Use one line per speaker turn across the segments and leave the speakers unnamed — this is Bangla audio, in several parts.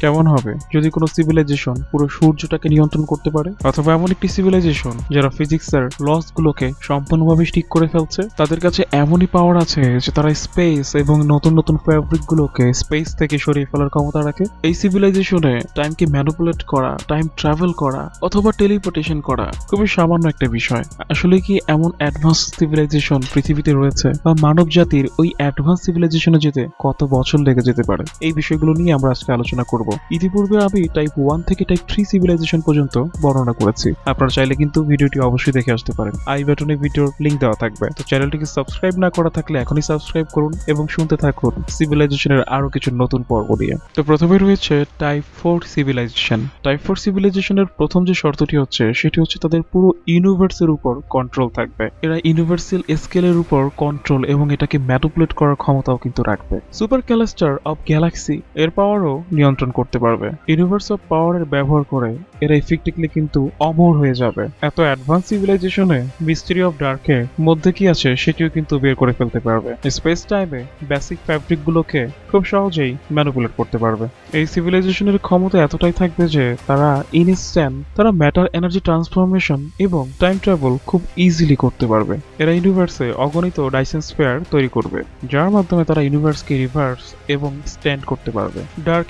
কেমন হবে? যদি কোনো সিভিলাইজেশন পুরো সূর্যটাকে নিয়ন্ত্রণ করতে পারে? অথবা এমন একটি সিভিলাইজেশন যারা ফিজিক্সের লস গুলোকে সম্পূর্ণভাবে ঠিক করে ফেলছে? তাদের কাছে এমনই পাওয়ার আছে যে তারা স্পেস এবং নতুন নতুন ফ্যাব্রিক গুলোকে স্পেস থেকে সরিয়ে ফেলার ক্ষমতা রাখে। এই সিভিলাইজেশনে টাইমকে ম্যানুপুলেট করা টাইম ট্রাভেল করা, অথবা টেলিপোর্টেশন করা খুবই সামান্য একটা বিষয়। আসলে কি এমন অ্যাডভান্স সিভিলাইজেশন পৃথিবীতে রয়েছে? বা মানব জাতির ওই অ্যাডভান্স সিভিলাইজেশনে যেতে কত বছর লেগে যেতে পারে? এই বিষয়গুলো নিয়ে আমরা আজকে আলোচনা করব। ইতিপূর্বে আমি টাইপ ওয়ান থেকে টাইপ থ্রি সিভিলাইজেশন পর্যন্ত বর্ণনা করেছি। আপনারা চাইলে কিন্তু ভিডিওটি অবশ্যই দেখে আসতে পারেন। আই বাটনে ভিডিওর লিংক দেওয়া থাকবে। তো চ্যানেলটিকে সাবস্ক্রাইব না করা থাকলে এখনই সাবস্ক্রাইব করুন এবং শুনতে থাকুন সিভিলাইজেশনের আরও কিছু নতুন পর্ব নিয়ে। তো প্রথমে রয়েছে type four civilization type four সিভিলাইজেশনের প্রথম যে শর্তটি হচ্ছে, সেটি হচ্ছে তাদের পুরো ইউনিভার্সের উপর কন্ট্রোল থাকবে। এরা ইউনিভার্সাল স্কেলের উপর কন্ট্রোল এবং এটাকে ম্যানুপুলেট করার ক্ষমতাও কিন্তু রাখবে। সুপার ক্যালাস্টার অফ গ্যালাক্সি এর পাওয়ারও নিয়ন্ত্রণ করতে পারবে। ইউনিভার্স অফ পাওয়ারের ব্যবহার করে এরা ইফেক্টিভলি কিন্তু অমর হয়ে যাবে। এত অ্যাডভান্স সিভিলাইজেশনে মিস্ট্রি অফ ডার্কের মধ্যে কি আছে সেটিও কিন্তু বের করে ফেলতে পারবে। স্পেস টাইমে বেসিক ফ্যাব্রিক গুলোকে খুব সহজেই ম্যানুপুলেট করতে পারবে। এই সিভিলাইজেশনের ক্ষমতা এতটাই থাকবে যে তারা ইনস্ট্যান্ট তারা ম্যাটার এনার্জি ট্রান্সফরমেশন এবং টাইম ট্রাভেল খুব ইজিলি করতে পারবে। এরা ইউনিভার্সে অগণিত ডাইসেন্স পেয়ার তৈরি করবে, যার মাধ্যমে তারা ইউনিভার্সকে রিভার্স এবং স্ট্যান্ড করতে পারবে। ডার্ক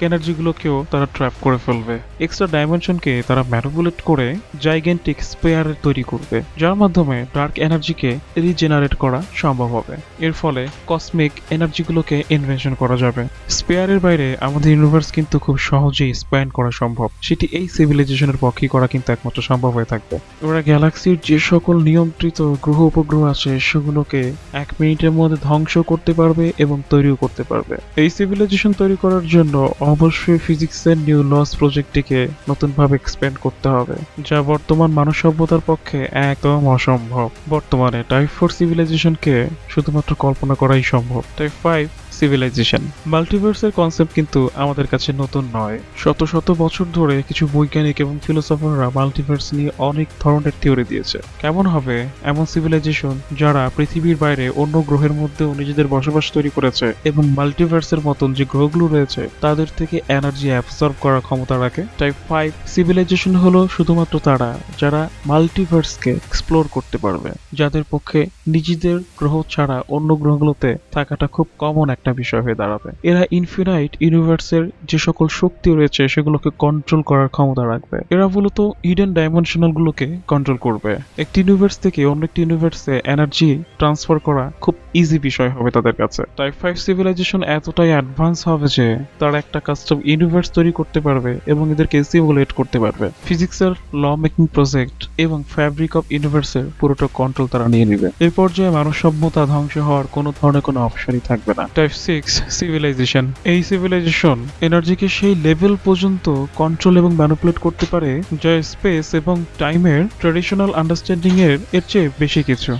এনার্জিগুলোকেও তারা ট্র্যাপ করে ফেলবে। এক্সট্রা ডাইমেনশনকে তারা ম্যানুপুলেট করে জাইগেন্টিক স্পেয়ার তৈরি করবে, যার মাধ্যমে ডার্ক এনার্জিকে রিজেনারেট করা সম্ভব হবে। এর ফলে কসমিক এনার্জিগুলোকে ইনভেনশন করা যাবে। স্পেয়ারের বাইরে আমাদের ইউনিভার্স কিন্তু খুব সহজেই স্প্যান্ড করা সম্ভব। সেটি এই সিভিলাইজেশনের পক্ষে করা কিন্তু একমাত্র সম্ভব হয়ে থাকবে। ওরা গ্যালাক্সির যে সকল নিয়ন্ত্রিত গ্রহ উপগ্রহ আছে, সেগুলোকে এক মিনিটের মধ্যে ধ্বংস করতে পারবে এবং তৈরিও করতে পারবে। এই সিভিলাইজেশন তৈরি করার জন্য অবশ্যই ফিজিক্সের নিউ লস প্রজেক্টটিকে নতুনভাবে এক্সপেন্ড করতে হবে, যা বর্তমান মানব সভ্যতার পক্ষে একদম অসম্ভব। বর্তমানে টাইপ ফোর সিভিলাইজেশনকে শুধুমাত্র কল্পনা করাই সম্ভব। টাইপ ফাইভ সিভিলাইজেশন মাল্টিভার্সের কনসেপ্ট কিন্তু আমাদের কাছে নতুন নয়। শত শত বছর ধরে কিছু বৈজ্ঞানিক এবং ফিলোসফাররা মাল্টিভার্স নিয়ে অনেক ধরনের থিওরি দিয়েছে। কেমন হবে এমন সিভিলাইজেশন যারা পৃথিবীর বাইরে অন্য গ্রহের মধ্যেও নিজেদের বসবাস তৈরি করেছে এবং মাল্টিভার্সের মতন যে গ্রহগুলো রয়েছে, তাদের থেকে এনার্জি অ্যাবসর্ব করার ক্ষমতা রাখে? টাইপ ফাইভ সিভিলাইজেশন হলো শুধুমাত্র তারা, যারা মাল্টিভার্সকে এক্সপ্লোর করতে পারবে। যাদের পক্ষে নিজেদের গ্রহ ছাড়া অন্য গ্রহগুলোতে থাকাটা খুব কমন একটা বিষয় হয়ে দাঁড়াবে। এরা ইনফিনাইট ইউনিভার্সের যে সকল শক্তি রয়েছে, সেগুলোকে কন্ট্রোল করার ক্ষমতা রাখবে। এরা মূলত ইডেন ডাইমেনশনাল গুলোকে কন্ট্রোল করবে। একটি ইউনিভার্স থেকে অন্য একটি ইউনিভার্সে এনার্জি ট্রান্সফার করা খুব ইজি বিষয় হবে তাদের কাছে। টাইপ ফাইভ সিভিলাইজেশন এতটাই অ্যাডভান্স হবে যে, তারা একটা কাস্টম ইউনিভার্স তৈরি করতে পারবে এবং এদেরকে সিমুলেট করতে পারবে। ফিজিক্সের ল মেকিং প্রজেক্ট এবং ফ্যাব্রিক অফ ইউনিভার্সের পুরোটা কন্ট্রোল তারা নিয়ে নেবে। এই পর্যায়ে মানব সভ্যতা ধ্বংস হওয়ার কোনো ধরনের কোনো অপশনই থাকবে না। টাইপ সিক্স সিভিলাইজেশন এই সিভিলাইজেশন এনার্জিকে সেই লেভেল পর্যন্ত কন্ট্রোল এবং ম্যানুপুলেট করতে পারে, যা স্পেস এবং টাইমের ট্রেডিশনাল আন্ডারস্ট্যান্ডিং এর এর চেয়ে বেশি কিছু।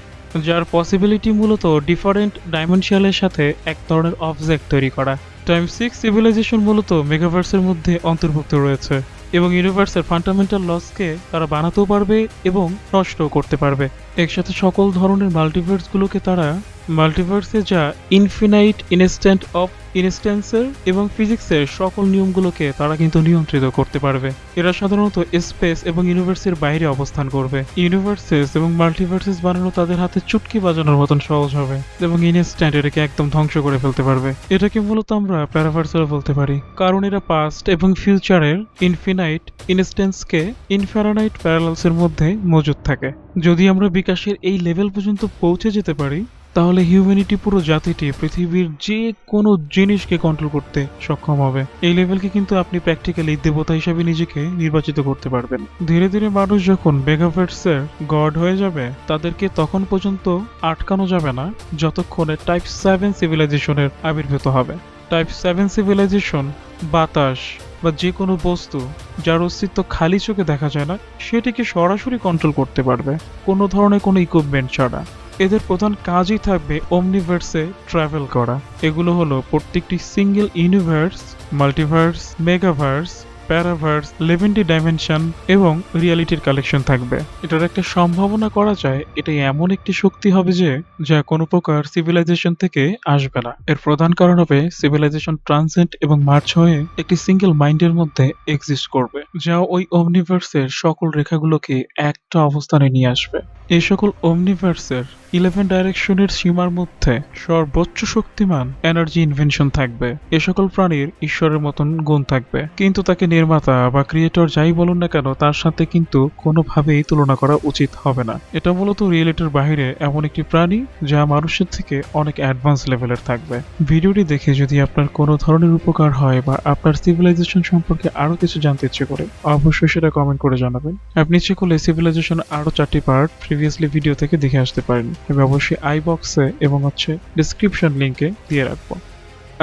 যার পসিবিলিটি মূলত ডিফারেন্ট ডাইমেনশিয়ালের সাথে এক ধরনের অবজেক্ট তৈরি করা। টাইম সিক্স সিভিলাইজেশন মূলত মেগাভার্সের মধ্যে অন্তর্ভুক্ত রয়েছে এবং ইউনিভার্সের ফান্ডামেন্টাল লসকে তারা বানাতেও পারবে এবং নষ্টও করতে পারবে। একসাথে সকল ধরনের মাল্টিভার্সগুলোকে তারা মাল্টিভার্সে যা ইনফিনাইট ইনস্ট্যান্ট অফ ইনস্ট্যান্সের এবং ফিজিক্সের সকল নিয়মগুলোকে তারা কিন্তু নিয়ন্ত্রিত করতে পারবে। এরা সাধারণত স্পেস এবং ইউনিভার্সের বাইরে অবস্থান করবে। ইউনিভার্সেস এবং মাল্টিভার্সেস বানানো তাদের হাতে চুটকি বাজানোর মতন সহজ হবে এবং ইনস্ট্যান্ট এটাকে একদম ধ্বংস করে ফেলতে পারবে। এটাকে মূলত আমরা প্যারাভার্সাল বলতে পারি, কারণ এরা পাস্ট এবং ফিউচারের ইনফিনাইট ইনস্ট্যান্সকে ইনফ্যারানাইট প্যারালালসের মধ্যে মজুদ থাকে। যদি আমরা বিকাশের এই লেভেল পর্যন্ত পৌঁছে যেতে পারি তাহলে হিউম্যানিটি পুরো জাতিটি পৃথিবীর যে কোনো জিনিসকে কন্ট্রোল করতে সক্ষম হবে। এই লেভেলকে কিন্তু আপনি প্র্যাকটিক্যালি দেবতা হিসাবে নিজেকে নির্বাচিত করতে পারবেন। ধীরে ধীরে মানুষ যখন মেগাভার্সের গড হয়ে যাবে, তাদেরকে তখন পর্যন্ত আটকানো যাবে না, যতক্ষণে টাইপ সেভেন সিভিলাইজেশনের আবির্ভূত হবে। টাইপ সেভেন সিভিলাইজেশন বাতাস বা যে কোনো বস্তু যার অস্তিত্ব খালি চোখে দেখা যায় না, সেটিকে সরাসরি কন্ট্রোল করতে পারবে। কোনো ধরনের কোনো ইকুইপমেন্ট ছাড়া। এদের প্রধান কাজই থাকবে অমনিভার্সে ট্রাভেল করা। এগুলো হলো প্রত্যেকটি single universe multiverse megaverse paraverse লেভেন্টি dimension এবং রিয়ালিটির কালেকশন থাকবে। এটার একটা সম্ভাবনা করা যায় এটা এমন একটি শক্তি হবে যে, যা কোনো প্রকার সিভিলাইজেশন থেকে আসবে না। এর প্রধান কারণ হবে সিভিলাইজেশন ট্রানসেন্ট এবং মার্চ হয়ে একটি সিঙ্গেল মাইন্ডের মধ্যে এক্সিস্ট করবে, যা ওই ওমনিভার্সের সকল রেখাগুলোকে একটা অবস্থানে নিয়ে আসবে। এই সকল ওমনিভার্সের ইলেভেন ডাইরেকশনের সীমার মধ্যে সর্বোচ্চ শক্তিমান এনার্জি ইনভেনশন থাকবে। এ সকল প্রাণীর ঈশ্বরের মতন গুণ থাকবে, কিন্তু তাকে নির্মাতা বা ক্রিয়েটর যাই বলুন না কেন, তার সাথে কিন্তু কোনোভাবেই তুলনা করা উচিত হবে না। এটা মূলত রিয়েলিটির বাইরে এমন একটি প্রাণী যা মানুষের থেকে অনেক অ্যাডভান্স লেভেলের থাকবে। ভিডিওটি দেখে যদি আপনার কোনো ধরনের উপকার হয় বা আপনার সিভিলাইজেশন সম্পর্কে আরও কিছু জানতে ইচ্ছে করে, অবশ্যই সেটা কমেন্ট করে জানাবেন। আপনি ইচ্ছে করলে সিভিলাইজেশন আরও চারটি পার্ট প্রিভিয়াসলি ভিডিও থেকে দেখে আসতে পারেন। আমি অবশ্যই আই বক্সে এবং হচ্ছে ডিসক্রিপশন লিংকে দিয়ে রাখব।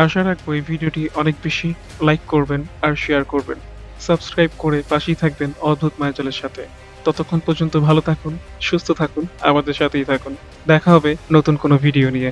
আশা রাখব এই ভিডিওটি অনেক বেশি লাইক করবেন আর শেয়ার করবেন। সাবস্ক্রাইব করে পাশেই থাকবেন অদ্ভুত মায়াজলের সাথে। ততক্ষণ পর্যন্ত ভালো থাকুন, সুস্থ থাকুন, আমাদের সাথেই থাকুন। দেখা হবে নতুন কোনো ভিডিও নিয়ে।